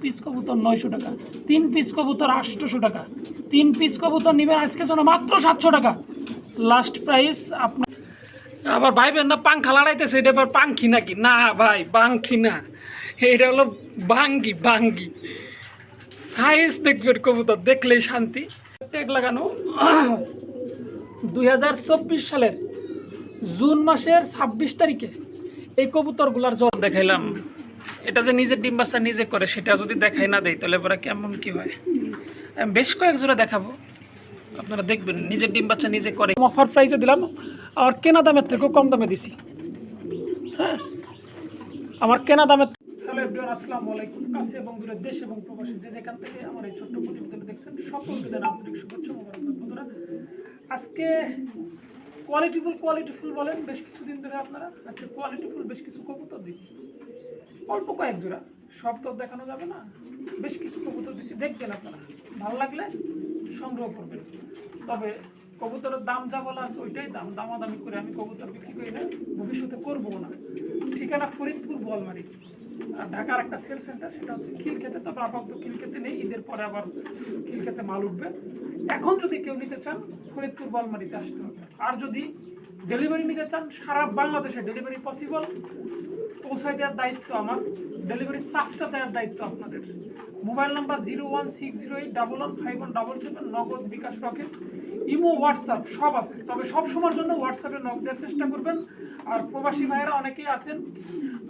Piece কবুতর নয়শো টাকা, তিন পিস কবুতর আটশোশো টাকা, তিন পিস কবুতর নেবেন আজকে জন্য মাত্র সাতশো টাকা। লাস্ট প্রাইস আপনার আবার ভাইবেন না পাংখা লড়াইতেছে এটা আবার পাঙ্খি নাকি? না ভাই পাঙ্খি না। এটা হলো বাঙ্গি বাঙ্গি। সাইজ দেখবেন কবুতর, দেখলেই শান্তি। ট্যাগ লাগানো। দুই হাজার চব্বিশ সালের জুন মাসের ছাব্বিশ তারিখে এই কবুতরগুলার জ্বর দেখাইলাম। এটা যে নিজের ডিম নিজে করে, সেটা যদি দেখাই না দেয় তাহলে পরে কেমন কি হয়? বেশ কয়েক জোড়া দেখাবো। আপনারা দেখবেন, নিজের ডিম বাচ্চা নিজে করে। অফার প্রাইসে দিলাম, আর কেনা দামের থেকেও কম দামে দিছি। হ্যাঁ? আমার কেনা দামের হ্যালো এভরিওয়ান আসসালামু আলাইকুম। কাছে এবং দূরের দেশ এবং প্রবাসী যে যেখান থেকে আমার এই ছোট্ট প্রতিবেদন দেখছেন, সকলকে জানাই আন্তরিক শুভেচ্ছা আজকে কোয়ালিটিফুল কোয়ালিটিফুল বলেন, বেশ কিছুদিন ধরে আপনারা আজকে কোয়ালিটিফুল বেশ কিছু কবুতর দিছি অল্প কয়েক জোড়া। সব তো দেখানো যাবে না। বেশ কিছু কবুতর দিছি। দেখবেন আপনারা। ভালো লাগলে সংগ্রহ করবেন। তবে কবুতরের দাম যা বলা আছে ওইটাই দাম। দামাদামি করে আমি কবুতর বিক্রি করি না। ভবিষ্যতে করব না। ঠিকানা ফরিদপুর বলমারি। আর ঢাকার একটা সেল সেন্টার সেটা হচ্ছে খিলক্ষেতে। তবে আপাতত খিলক্ষেতে নেই। ঈদের পরে আবার খিলক্ষেতে মাল উঠবে। এখন যদি কেউ নিতে চান, ফরিদপুর বলমারিতে আসতে হবে। আর যদি ডেলিভারি নিতে চান, সারা বাংলাদেশে ডেলিভারি পসিবল পৌঁছায় দেওয়ার দায়িত্ব আমার। ডেলিভারি চার্জটা দেওয়ার দায়িত্ব আপনাদের। Mobile number zero one six zero eight double one five one double seven Nagad bKash Rocket, imo, WhatsApp, সব আছে। তবে সব সময়ের জন্য হোয়াটসঅ্যাপে নক দেওয়ার চেষ্টা করবেন। আর প্রবাসী ভাইয়েরা অনেকেই আছেন,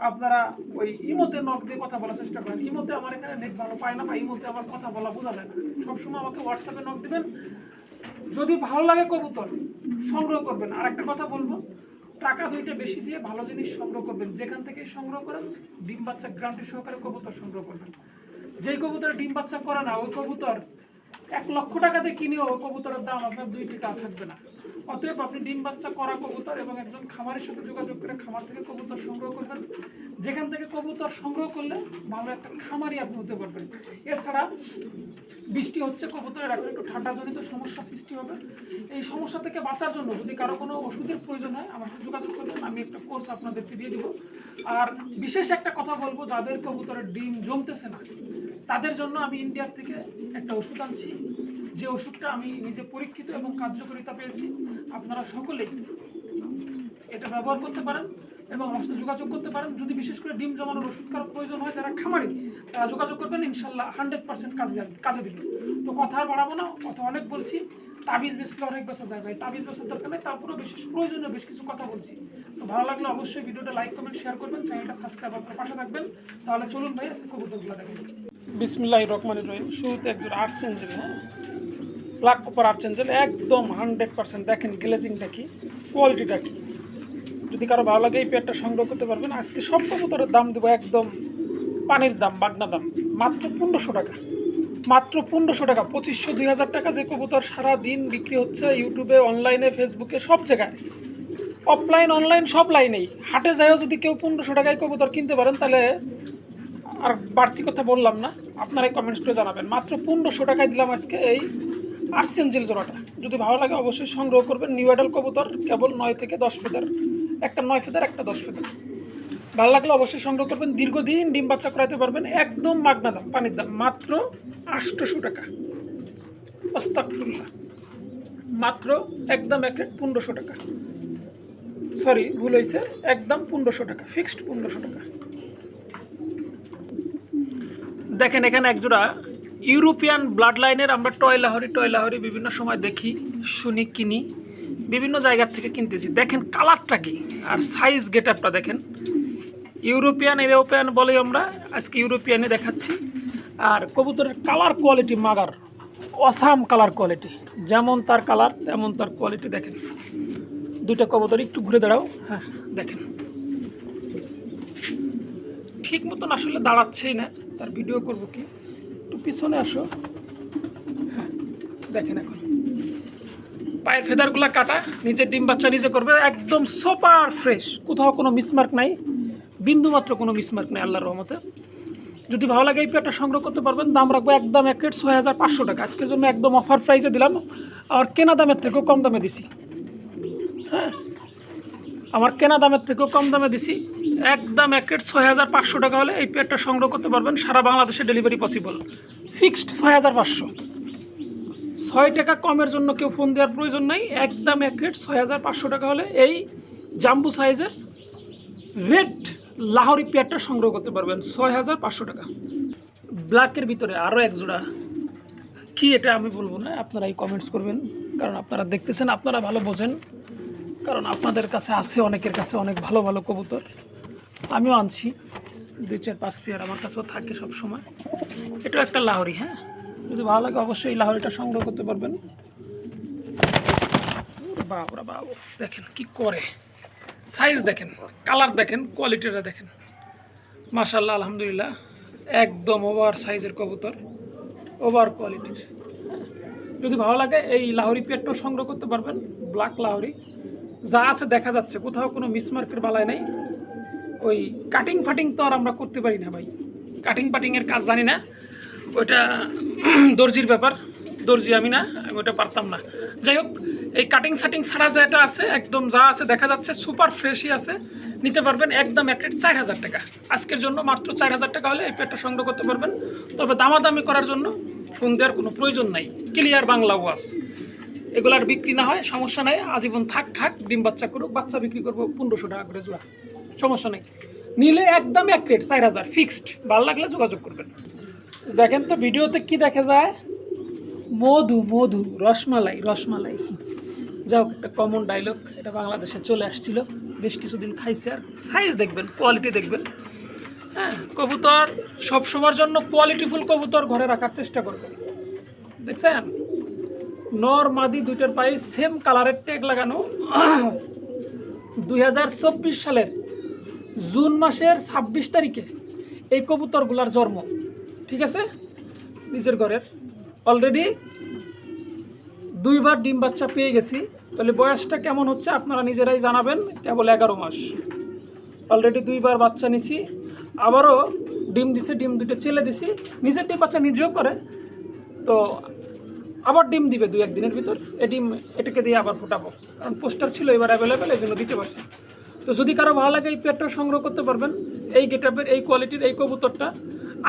আপনারা ওই ইমোতে নক দিয়ে কথা বলার চেষ্টা করেন। ইমোতে আমার এখানে নেট ভালো পায় না বা ইমোতে আমার কথা বলা বোঝা যায় না। সবসময় আমাকে হোয়াটসঅ্যাপে নক দেবেন। যদি ভালো লাগে কবুতর সংগ্রহ করবেন। আর একটা কথা বলব টাকা দুইটা বেশি দিয়ে ভালো জিনিস সংগ্রহ করবেন। যেখান থেকে সংগ্রহ করেন, ডিম বাচ্চা গ্রান্টি সহকারে কবুতর সংগ্রহ করবেন। যেই কবুতর ডিম বাচ্চা করে না, ওই কবুতর এক লক্ষ টাকাতে কিনেও কবুতরের দাম আপনার দুই টাকা থাকবে না। অতএব আপনি ডিম বাচ্চা, করা কবুতর এবং একজন খামারের সাথে যোগাযোগ করে খামার থেকে কবুতর সংগ্রহ করবেন। যেখান থেকে কবুতর সংগ্রহ করলে ভালো একটা খামারই আপনি হতে পারবেন। এছাড়া বৃষ্টি হচ্ছে, কবুতরের এখন একটু ঠান্ডাজনিত সমস্যা সৃষ্টি হবে। এই সমস্যা থেকে বাঁচার জন্য যদি কারও কোনো ওষুধের প্রয়োজন হয়, আমার সাথে যোগাযোগ করবেন, আমি একটা কোর্স আপনাদেরকে দিয়ে দিব। আর বিশেষ একটা কথা বলব, যাদের কবুতরের ডিম জমতেছে না তাদের জন্য আমি ইন্ডিয়ার থেকে একটা ওষুধ আনছি। যে ওষুধটা আমি নিজে পরীক্ষিত এবং কার্যকারিতা পেয়েছি। আপনারা সকলেই এটা ব্যবহার করতে পারেন এবং আমার যোগাযোগ করতে পারেন। যদি বিশেষ করে ডিম জমানোর ওষুধ কারও প্রয়োজন হয়, যারা খামারি, তারা যোগাযোগ করবেন। ইনশাল্লাহ হান্ড্রেড পার্সেন্ট কাজে কাজে দিবে। তো কথা আর বাড়াবো না, কথা অনেক বলছি। তাবিজ বেচলে অনেক বেচা যায় ভাই, তাবিজ বেচার দরকার নেই। তারপরেও বিশেষ প্রয়োজনীয় বেশ কিছু কথা বলছি। তো ভালো লাগলে অবশ্যই ভিডিওটা লাইক কমেন্ট শেয়ার করবেন। চ্যানেলটা সাবস্ক্রাইব আপনার পাশে থাকবেন। তাহলে চলুন ভাই, আজকে কবুতরগুলো দেখেন বিসমিল্লাহ রহমানির রহিম। শুরুতে একজন আর্ট সেঞ্জেল হ্যাঁ? ব্ল্যাক কপার আর্ট সেঞ্জেল একদম হান্ড্রেড পার্সেন্ট দেখেন গ্লেজিংটা কি কোয়ালিটিটা কি। যদি কারও ভালো লাগে এই পেয়ারটা সংগ্রহ করতে পারবেন। আজকে সব কবুতরের দাম দেবো একদম পানির দাম, বাগনা দাম। মাত্র পনেরোশো টাকা। মাত্র পনেরোশো টাকা, পঁচিশশো, দুই হাজার টাকা যে কবুতর সারা দিন বিক্রি হচ্ছে ইউটিউবে অনলাইনে ফেসবুকে সব জায়গায়। অফলাইন অনলাইন সব লাইনেই হাটে যাইও যদি কেউ পনেরোশো টাকায় কবুতর কিনতে পারেন, তাহলে আর বাড়তি কথা বললাম না আপনারাই কমেন্টস করে জানাবেন। মাত্র পনেরোশো টাকায় দিলাম আজকে এই আর্সেঞ্জেল জোড়াটা। যদি ভালো লাগে অবশ্যই সংগ্রহ করবেন। নিউ অ্যাডাল কবুতর, কেবল নয় থেকে দশ ফেদার। একটা নয় ফেদার, একটা দশ ফেদার। ভালো লাগলে অবশ্যই সংগ্রহ করবেন। দীর্ঘদিন ডিম বাচ্চা করাতে পারবেন। একদম মাগনা দাম, পানির দাম। মাত্র আটশোশো টাকা। অস্তাকফুল্লাহ মাত্র একদম এক রেট পনেরোশো টাকা। সরি ভুল হয়েছে একদম পনেরোশো টাকা। ফিক্সড পনেরোশো টাকা। দেখেন, এখানে একজোড়া ইউরোপিয়ান ব্লাড লাইনের আমরা টয়লাহরি টয়লাহরি বিভিন্ন সময় দেখি, শুনি, কিনি, বিভিন্ন জায়গার থেকে কিনতেছি। দেখেন কালারটা কি? আর সাইজ গেট আপটা দেখেন। ইউরোপিয়ান ইউরোপিয়ান বলে আমরা আজকে ইউরোপিয়ানে দেখাচ্ছি। আর কবুতরের কালার কোয়ালিটি মাগার, অসাম কালার কোয়ালিটি যেমন তার কালার তেমন তার কোয়ালিটি দেখেন। দুইটা কবুতর, একটু ঘুরে দাঁড়াও। হ্যাঁ দেখেন। ঠিক মতন আসলে দাঁড়াচ্ছেই না। তার ভিডিও করব কি? একটু পিছনে আসো। হ্যাঁ দেখেন এখন। পায়ের ফেদারগুলো কাটা, নিজের ডিম বাচ্চা নিজে করবে, একদম সুপার ফ্রেশ কোথাও কোনো মিসমার্ক নাই বিন্দু মাত্র কোনো মিসমার্ক নেই, আল্লাহর রহমতে। যদি ভালো লাগে এই পেয়ারটা সংগ্রহ করতে পারবেন, দাম রাখব একদম এক রেট ছয় হাজার পাঁচশো টাকা। আজকের জন্য একদম অফার প্রাইসে দিলাম, আর কেনা দামের থেকেও কম দামে দিছি। হ্যাঁ আমার কেনা দামের থেকেও কম দামে দিছি। একদম এক রেট ছয় হাজার পাঁচশো টাকা হলে এই পেয়ারটা সংগ্রহ করতে পারবেন। সারা বাংলাদেশে ডেলিভারি পসিবল ফিক্সড ছয় হাজার পাঁচশো। ছয় টাকা কমের জন্য কেউ ফোন দেওয়ার প্রয়োজন নাই। একদম এক রেট ছয় হাজার পাঁচশো টাকা হলে এই জাম্বু সাইজের রেড লাহোরি পেয়ারটা সংগ্রহ করতে পারবেন। ছয় হাজার পাঁচশো টাকা। ব্ল্যাকের ভিতরে আরও এক জোড়া। কি এটা আমি বলব না আপনারাই কমেন্টস করবেন। কারণ আপনারা দেখতেছেন, আপনারা ভালো বোঝেন। কারণ আপনাদের কাছে আছে, অনেকের কাছে অনেক ভালো ভালো কবুতর। আমিও আনছি, দুই চার পাঁচ পেয়ার আমার কাছেও থাকে সব সময় এটাও একটা লাহরি হ্যাঁ? যদি ভালো লাগে অবশ্যই এই লাহরিটা সংগ্রহ করতে পারবেন। বাবরা বাবু দেখেন কি করে। সাইজ দেখেন কালার দেখেন কোয়ালিটিটা দেখেন। মাশাল্লাহ আলহামদুলিল্লাহ। একদম ওভার সাইজের কবুতর ওভার কোয়ালিটির যদি ভালো লাগে এই লাহরি পেটটাও সংগ্রহ করতে পারবেন ব্ল্যাক লাহরি। যা আছে দেখা যাচ্ছে, কোথাও কোনো মিসমার্কের বালায় নেই। ওই কাটিং ফাটিং তো আর আমরা করতে পারি না ভাই। কাটিং ফাটিংয়ের কাজ জানি না। ওইটা দর্জির ব্যাপার। দর্জি আমি না, আমি ওটা পারতাম না। যাই হোক, এই কাটিং সাটিং ছাড়া যেটা আছে, একদম যা আছে দেখা যাচ্ছে সুপার ফ্রেশই আছে। নিতে পারবেন একদম এক রেট চার হাজার টাকা। আজকের জন্য মাত্র চার হাজার টাকা হলে এই পেটটা সংগ্রহ করতে পারবেন। তবে দামাদামি করার জন্য ফোন দেওয়ার কোনো প্রয়োজন নাই। ক্লিয়ার বাংলা ওয়াশ এগুলার বিক্রি না হয়, সমস্যা নাই, আজীবন থাক থাক, ডিম বাচ্চা করুক, বাচ্চা বিক্রি করব পনেরোশো টাকা করে জোড়া। সমস্যা নেই। নিলে একদম এক রেট চার হাজার ফিক্সড ভালো লাগলে যোগাযোগ করবেন। দেখেন তো ভিডিওতে কি দেখা যায়? মধু মধু, রসমালাই রসমালাই। যাও একটা কমন ডায়লগ এটা বাংলাদেশে চলে আসছিল। বেশ কিছুদিন খাইছে আর সাইজ দেখবেন কোয়ালিটি দেখবেন। হ্যাঁ কবুতর সব সময়ের জন্য কোয়ালিটিফুল কবুতর ঘরে রাখার চেষ্টা করবেন। দেখছেন? নর, মাদি দুইটার পায়ে সেম কালারের ট্যাগ লাগানো। দু হাজার চব্বিশ সালের জুন মাসের ছাব্বিশ তারিখে এই কবুতরগুলার জন্ম, ঠিক আছে? নিজের ঘরের। অলরেডি দুইবার ডিম বাচ্চা পেয়ে গেছি। তাহলে বয়সটা কেমন হচ্ছে আপনারা নিজেরাই জানাবেন, কেবল এগারো মাস। অলরেডি দুইবার বাচ্চা নিছি। আবারও ডিম দিছে, ডিম দুটো চেলে দিছি। নিজের ডিম বাচ্চা নিজেও করে। তো আবার ডিম দিবে দুই একদিনের ভিতর। এ ডিম, এটাকে দিয়ে আবার ফোটাবো। কারণ পোস্টার ছিল এবার অ্যাভেলেবেল এই জন্য দিতে পারছি। তো যদি কারও ভালো লাগে এই পেটটা সংগ্রহ করতে পারবেন, এই গেটআপের এই কোয়ালিটির এই কবুতরটা,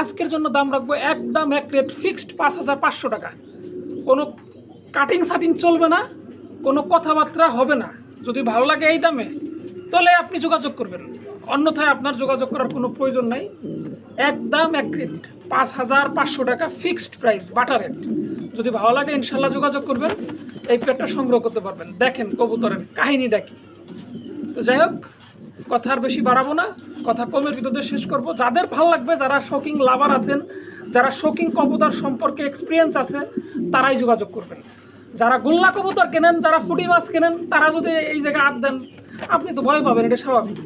আজকের জন্য দাম রাখব একদম এক রেট ফিক্সড পাঁচ হাজার পাঁচশো টাকা। কোনো কাটিং সাটিং চলবে না, কোনো কথাবার্তা হবে না। যদি ভালো লাগে এই দামে, তাহলে আপনি যোগাযোগ করবেন। অন্যথায় আপনার যোগাযোগ করার কোনো প্রয়োজন নাই। একদম এক রেট পাঁচ হাজার পাঁচশো টাকা ফিক্সড প্রাইস বাটার রেট। যদি ভালো লাগে ইনশাল্লাহ যোগাযোগ করবেন, এই পেটটা সংগ্রহ করতে পারবেন। দেখেন কবুতরের কাহিনীটা কি। তো যাই হোক, কথা আর বেশি বাড়াবো না। কথা কমের ভিতরে শেষ করব। যাদের ভালো লাগবে, যারা শকিং লাভার আছেন, যারা শৌকিং কবুতর সম্পর্কে এক্সপিরিয়েন্স আছে, তারাই যোগাযোগ করবেন। যারা গোল্লা কবুতর কেনেন, যারা ফুটি মাছ কেনেন, তারা যদি এই জায়গায় হাত দেন, আপনি তো ভয় পাবেন, এটা স্বাভাবিক।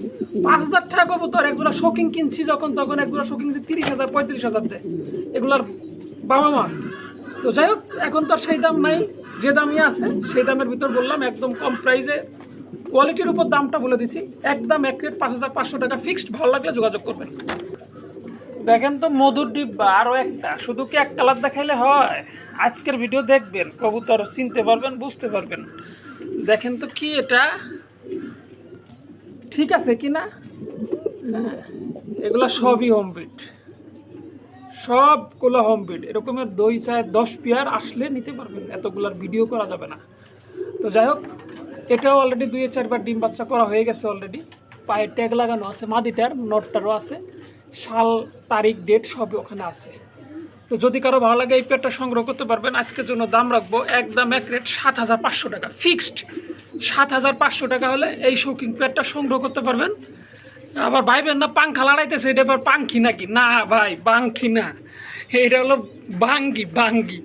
পাঁচ হাজার টাকা কবুতর একজোড়া শৌকিং কিনছি যখন, তখন একজোড়া শৌকিং তিরিশ হাজার, পঁয়ত্রিশ হাজার দেয়। এগুলার বাবা মা। তো যাই হোক, এখন তো আর সেই দাম নাই। যে দামই আছে, সেই দামের ভিতর বললাম, একদম কম প্রাইসে কোয়ালিটির উপর দামটা বলে দিছি। একদম এক রেট পাঁচ হাজার পাঁচশো টাকা ফিক্সড ভালো লাগলে যোগাযোগ করবেন। দেখেন তো মধুর ডিব্বা আরও একটা। শুধু কি এক কালার দেখাইলে হয়? আজকের ভিডিও দেখবেন কবুতর চিনতে পারবেন বুঝতে পারবেন। দেখেন তো কি এটা? ঠিক আছে কি না? হ্যাঁ, এগুলো সবই হোম বিট সবগুলো হোম বিট এরকমের দই চায় দশ পেয়ার আসলে নিতে পারবেন। এতগুলার ভিডিও করা যাবে না। তো যাই হোক এটাও অলরেডি দুই চারবার ডিম বাচ্চা করা হয়ে গেছে অলরেডি পায়ে ট্যাগ লাগানো আছে, মাদিটার, নটটারও আছে। সাল, তারিখ ডেট সবই ওখানে আছে। তো যদি কারও ভালো লাগে এই পেটটা সংগ্রহ করতে পারবেন, আজকের জন্য দাম রাখব একদম এক রেট সাত হাজার পাঁচশো টাকা ফিক্সড সাত হাজার পাঁচশো টাকা হলে এই শৌকিং পেটটা সংগ্রহ করতে পারবেন। আবার ভাইবেন না পাংখা লড়াইতেছে এটা এবার পাংখি নাকি? না ভাই বাংখি না? এটা হলো বাঙ্গি বাঙ্গি।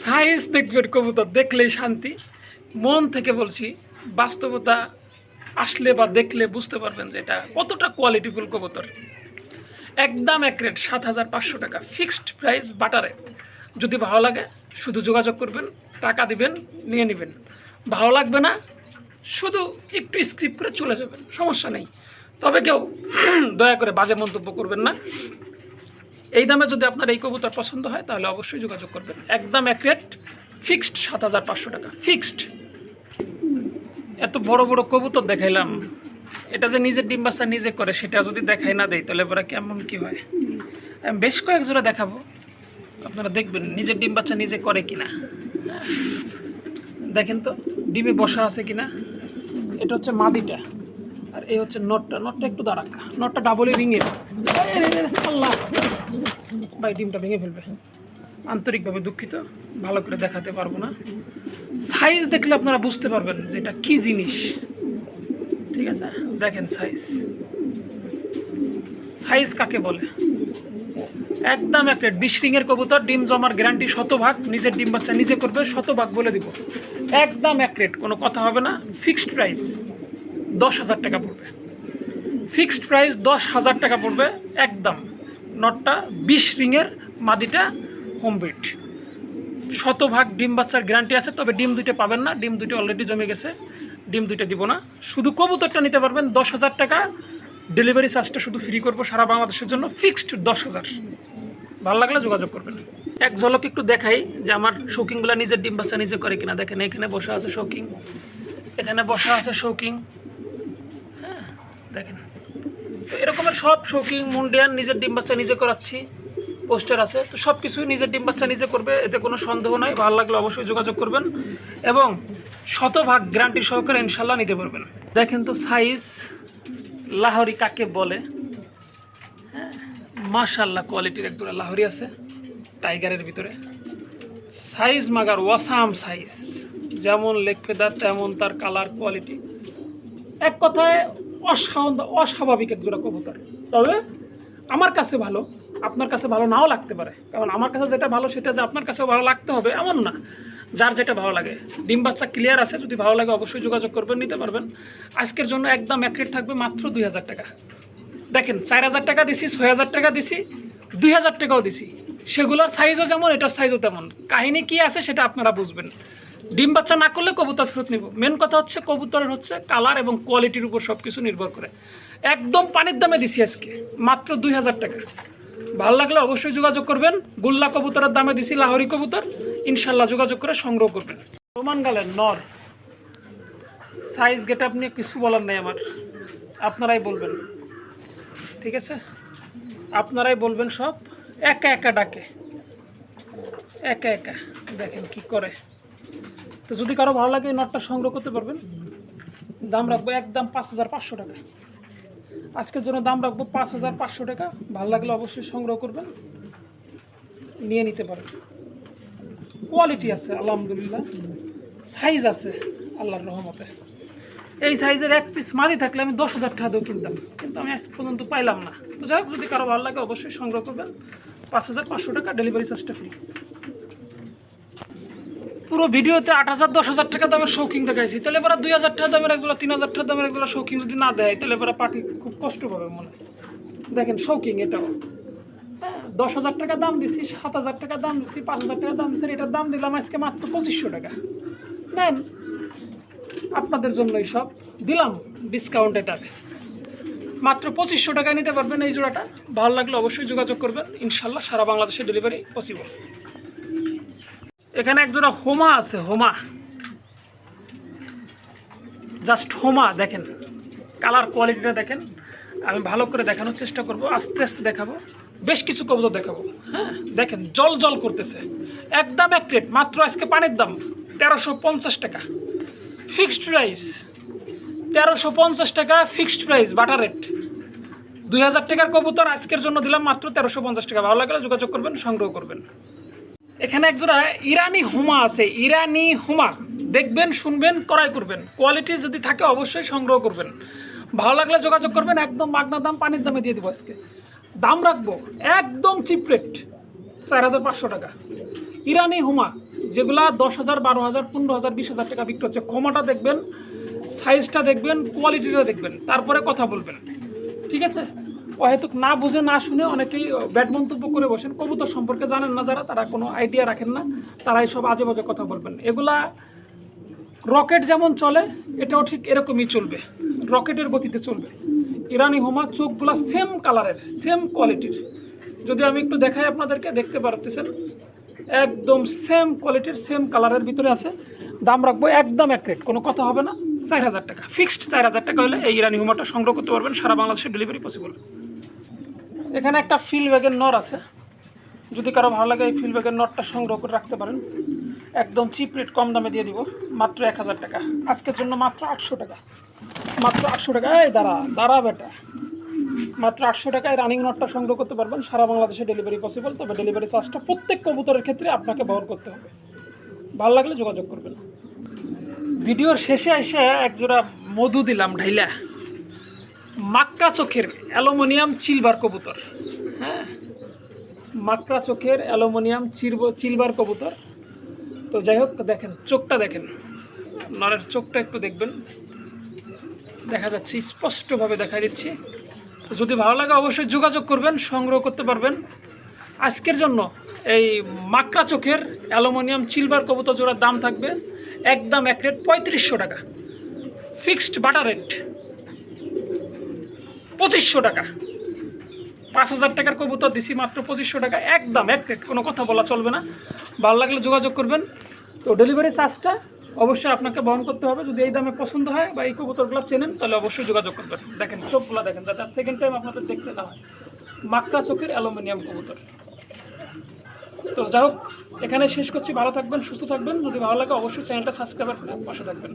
সাইজ দেখবেন কবুতর, দেখলেই শান্তি। মন থেকে বলছি, বাস্তবতা আসলে বা দেখলে বুঝতে পারবেন যে এটা কতটা কোয়ালিটিফুল কবুতর। একদম এক রেট সাত হাজার পাঁচশো টাকা ফিক্সড প্রাইস বাটারে যদি ভালো লাগে, শুধু যোগাযোগ করবেন, টাকা দিবেন, নিয়ে নেবেন। ভালো লাগবে না, শুধু একটু স্ক্রিপ্ট করে চলে যাবেন, সমস্যা নেই। তবে কেউ দয়া করে বাজে মন্তব্য করবেন না। এই দামে যদি আপনার এই কবুতর পছন্দ হয়, তাহলে অবশ্যই যোগাযোগ করবেন। একদম এক রেট ফিক্সড সাত হাজার পাঁচশো টাকা ফিক্সড এত বড় বড় কবুতর দেখাইলাম। এটা যে নিজের ডিম বাচ্চা নিজে করে, সেটা যদি দেখাই না দেয়, তাহলে পরে কেমন কি হয়? আমি বেশ কয়েক জোড়া দেখাবো। আপনারা দেখবেন নিজের ডিম বাচ্চা নিজে করে কিনা। হ্যাঁ। দেখেন তো, ডিমে বসা আছে কিনা। এটা হচ্ছে মাদিটা, আর এই হচ্ছে নটটা। নটটা একটু দাঁড়াক। নটটা ডাবলই রিংয়ের আল্লাহ। ভাই, ডিমটা ভেঙে ফেলবে। আন্তরিকভাবে দুঃখিত, ভালো করে দেখাতে পারব না। সাইজ দেখলে আপনারা বুঝতে পারবেন যে এটা কী জিনিস। ঠিক আছে? দেখেন সাইজ সাইজ কাকে বলে? একদম একটা বিশ রিংয়ের কবুতর, ডিম জমার গ্যারান্টি শতভাগ, নিজের ডিম বাচ্চা নিজে করবে, শতভাগ বলে দিব। একদম এক রেট কোনো কথা হবে না। ফিক্সড প্রাইস দশ হাজার টাকা পড়বে। ফিক্সড প্রাইস দশ হাজার টাকা পড়বে। একদম। নটটা বিশ রিংয়ের মাদিটা হোম বিট শতভাগ ডিম বাচ্চার গ্যারান্টি আছে, তবে ডিম দুইটা পাবেন না। ডিম দুইটা অলরেডি জমে গেছে। ডিম দুইটা দিব না। শুধু কবুতরটা নিতে পারবেন, দশ হাজার টাকা। ডেলিভারি চার্জটা শুধু ফ্রি করব সারা বাংলাদেশের জন্য ফিক্সড দশ হাজার। ভালো লাগলে যোগাযোগ করবেন। এক ঝলক একটু দেখাই যে আমার শৌকিংগুলো নিজের ডিম বাচ্চা নিজে করে কিনা। দেখেন, এখানে বসে আছে শৌকিং এখানে বসা আছে শৌকিং হ্যাঁ দেখেন। তো এরকমের সব শৌকিং মুন্ডিয়ান নিজের ডিম বাচ্চা নিজে করাচ্ছি। পোস্টার আছে, তো সব কিছুই নিজের ডিম বাচ্চা নিজে করবে, এতে কোনো সন্দেহ নাই, ভালো লাগলে অবশ্যই যোগাযোগ করবেন এবং শতভাগ গ্যারান্টি সহকারে ইনশাল্লাহ নিতে পারবেন। দেখেন তো সাইজ লাহরি কাকে বলে? হ্যাঁ মাশাল্লাহ কোয়ালিটির এক দুটা লাহরি আছে, টাইগারের ভিতরে। সাইজ মাগার ওয়াসাম সাইজ, যেমন লেগ ফেদার, তেমন তার কালার, কোয়ালিটি। এক কথায় অস্বাভাবিক এক জোড়া কবুতর। তবে আমার কাছে ভালো। আপনার কাছে ভালো নাও লাগতে পারে। কারণ আমার কাছে যেটা ভালো সেটা যে আপনার কাছেও ভালো লাগতে হবে, এমন না। যার যেটা ভালো লাগে। ডিম বাচ্চা ক্লিয়ার আছে, যদি ভালো লাগে অবশ্যই যোগাযোগ করবেন, নিতে পারবেন। আজকের জন্য একদম এক রেট থাকবে মাত্র দুই হাজার টাকা। দেখেন, চার হাজার টাকা দিছি, ছয় হাজার টাকা দিছি, দুই হাজার টাকাও দিছি। সেগুলোর সাইজও যেমন, এটার সাইজও তেমন। কাহিনী কি আছে সেটা আপনারা বুঝবেন। ডিম বাচ্চা না করলে কবুতর ফেরত নিব। মেন কথা হচ্ছে কবুতরের হচ্ছে কালার এবং কোয়ালিটির উপর সব কিছু নির্ভর করে। একদম পানির দামে দিছি আজকে, মাত্র দুই হাজার টাকা। ভালো লাগলে অবশ্যই যোগাযোগ করবেন। গুল্লা কবুতরের দামে দিছি লাহরি কবুতর। ইনশাল্লাহ যোগাযোগ করে সংগ্রহ করবেন। রোমান গালের নর। সাইজ গেট আপনি কিছু বলার নেই আমার। আপনারাই বলবেন। ঠিক আছে? আপনারাই বলবেন সব। একা একা ডাকে। একা একা। দেখেন কি করে। তো যদি কারও ভালো লাগে নটটা সংগ্রহ করতে পারবেন। দাম রাখব একদম পাঁচ হাজার পাঁচশো টাকা। আজকের জন্য দাম রাখব পাঁচ হাজার পাঁচশো টাকা। ভালো লাগলে অবশ্যই সংগ্রহ করবেন। নিয়ে নিতে পারেন। কোয়ালিটি আছে, আলহামদুলিল্লাহ। সাইজ আছে, আল্লাহর রহমতে। এই সাইজের এক পিস মাদি থাকলে আমি দশ হাজার টাকা দিয়েও কিনতাম। কিন্তু আমি আজ পর্যন্ত পাইলাম না। তো যাই হোক, যদি কারও ভালো লাগে অবশ্যই সংগ্রহ করবেন। পাঁচ হাজার পাঁচশো টাকা ডেলিভারি চার্জটা ফ্রি পুরো ভিডিওতে আট হাজার, দশ হাজার টাকা দামের শৌকিং দেখাইছি। তাহলে এবার দুই হাজার টাকা দামের একগুলো তিন হাজার টাকা দামের একগুলো শৌকিং যদি না দেয়, তাহলে এবার পার্টি খুব কষ্ট পাবে মনে দেখেন শৌকিং এটাও দশ হাজার টাকা দাম দিছি, সাত হাজার টাকা দাম দিছি, পাঁচ হাজার টাকা দাম দিছি এটার দাম দিলাম আজকে মাত্র পঁচিশশো টাকা। নেন আপনাদের জন্যই সব দিলাম ডিসকাউন্ট এটার। মাত্র পঁচিশশো টাকায় নিতে পারবেন এই জোড়াটা। ভালো লাগলে অবশ্যই যোগাযোগ করবেন। ইনশাল্লাহ সারা বাংলাদেশে ডেলিভারি পসিবল এখানে একজোড়া হোমা আছে, হোমা। জাস্ট হোমা, দেখেন। কালার কোয়ালিটিটা দেখেন। আমি ভালো করে দেখানোর চেষ্টা করব, আস্তে আস্তে দেখাবো। বেশ কিছু কবুতর দেখাবো হ্যাঁ? দেখেন, জল জল করতেছে। একদম এক রেট মাত্র আজকে পানির দাম, তেরোশো পঞ্চাশ টাকা। ফিক্সড প্রাইস তেরোশো পঞ্চাশ টাকা ফিক্সড প্রাইস বাটার রেট দুই হাজার টাকার কবুতর আজকের জন্য দিলাম মাত্র তেরোশো পঞ্চাশ টাকা। ভালো লাগলে যোগাযোগ করবেন, সংগ্রহ করবেন। এখানে একজোড়া ইরানি হুমা আছে, ইরানি হুমা। দেখবেন, শুনবেন, ক্রয় করবেন। কোয়ালিটি যদি থাকে, অবশ্যই সংগ্রহ করবেন। ভালো লাগলে যোগাযোগ করবেন, একদম মাগনা দাম, পানির দামে দিয়ে দিব আজকে। দাম রাখব, একদম চিপ রেট চার হাজার পাঁচশো টাকা। ইরানি হুমা, যেগুলা দশ হাজার, বারো হাজার, পনেরো হাজার, বিশ হাজার টাকা বিক্রি হচ্ছে। ক্ষমাটা দেখবেন সাইজটা দেখবেন কোয়ালিটিটা দেখবেন, তারপরে কথা বলবেন। ঠিক আছে? অহেতুক না বুঝে, না শুনে অনেকেই ব্যাড মন্তব্য করে বসেন। কবুতর সম্পর্কে জানেন না যারা, তারা কোনো আইডিয়া রাখেন না। তারা এইসব আজে বাজে কথা বলবেন। এগুলা রকেট যেমন চলে, এটাও ঠিক এরকমই চলবে। রকেটের গতিতে চলবে। ইরানি হোমা চোখগুলা সেম কালারের সেম কোয়ালিটির যদি আমি একটু দেখাই আপনাদেরকে, দেখতে পারতেছেন? একদম সেম কোয়ালিটির সেম কালারের ভিতরে আছে। দাম রাখব একদম এক রেট কোনো কথা হবে না। চার হাজার টাকা। ফিক্সড চার হাজার টাকা হলে এই ইরানি হোমাটা সংগ্রহ করতে পারবেন। সারা বাংলাদেশে ডেলিভারি পসিবল এখানে একটা ফিল ব্যাগের নর আছে। যদি কারও ভালো লাগে এই ফিল ব্যাগের নটটা সংগ্রহ করে রাখতে পারেন। একদম চিপ রেট কম দামে দিয়ে দিব। মাত্র এক হাজার টাকা। আজকের জন্য মাত্র আটশো টাকা। মাত্র আটশো টাকা। এই দাঁড়া দাঁড়া বেটা। মাত্র আটশো টাকায় রানিং নটটা সংগ্রহ করতে পারবেন। সারা বাংলাদেশে ডেলিভারি পসিবল তবে ডেলিভারি চার্জটা প্রত্যেক কবুতরের ক্ষেত্রে আপনাকে বহন করতে হবে। ভালো লাগলে যোগাযোগ করবেন। ভিডিওর শেষে এসে একজোড়া মধু দিলাম ঢাইলা। মাকড়া চোখের অ্যালুমিনিয়াম চিলবার কবুতর। হ্যাঁ? মাকড়া চোখের অ্যালুমিনিয়াম চিরব চিলবার কবুতর। তো যাই হোক, দেখেন, চোখটা দেখেন। নরের চোখটা একটু দেখবেন। দেখা যাচ্ছে, স্পষ্টভাবে দেখা দিচ্ছি। তো যদি ভালো লাগে, অবশ্যই যোগাযোগ করবেন, সংগ্রহ করতে পারবেন। আজকের জন্য এই মাকড়া চোখের অ্যালুমিনিয়াম চিলবার কবুতর জোড়ার দাম থাকবে একদম এক রেট পঁয়ত্রিশশো টাকা। Fixed butter rate. পঁচিশশো টাকা। পাঁচ হাজার টাকার কবুতর দিছি মাত্র পঁচিশশো টাকা। একদম এক কোনো কথা বলা চলবে না। ভালো লাগলে যোগাযোগ করবেন। তো ডেলিভারি চার্জটা অবশ্যই আপনাকে বহন করতে হবে। যদি এই দামে পছন্দ হয় বা এই কবুতরগুলো চেনেন, তাহলে অবশ্যই যোগাযোগ করবেন। দেখেন, চোখগুলো দেখেন, যাতে সেকেন্ড টাইম আপনাদের দেখতে না হয়। মাক্কা চোখের অ্যালুমিনিয়াম কবুতর। তো যাই হোক, এখানে শেষ করছি। ভালো থাকবেন, সুস্থ থাকবেন। যদি ভালো লাগে, অবশ্যই চ্যানেলটা সাবস্ক্রাইব করে পাশে থাকবেন।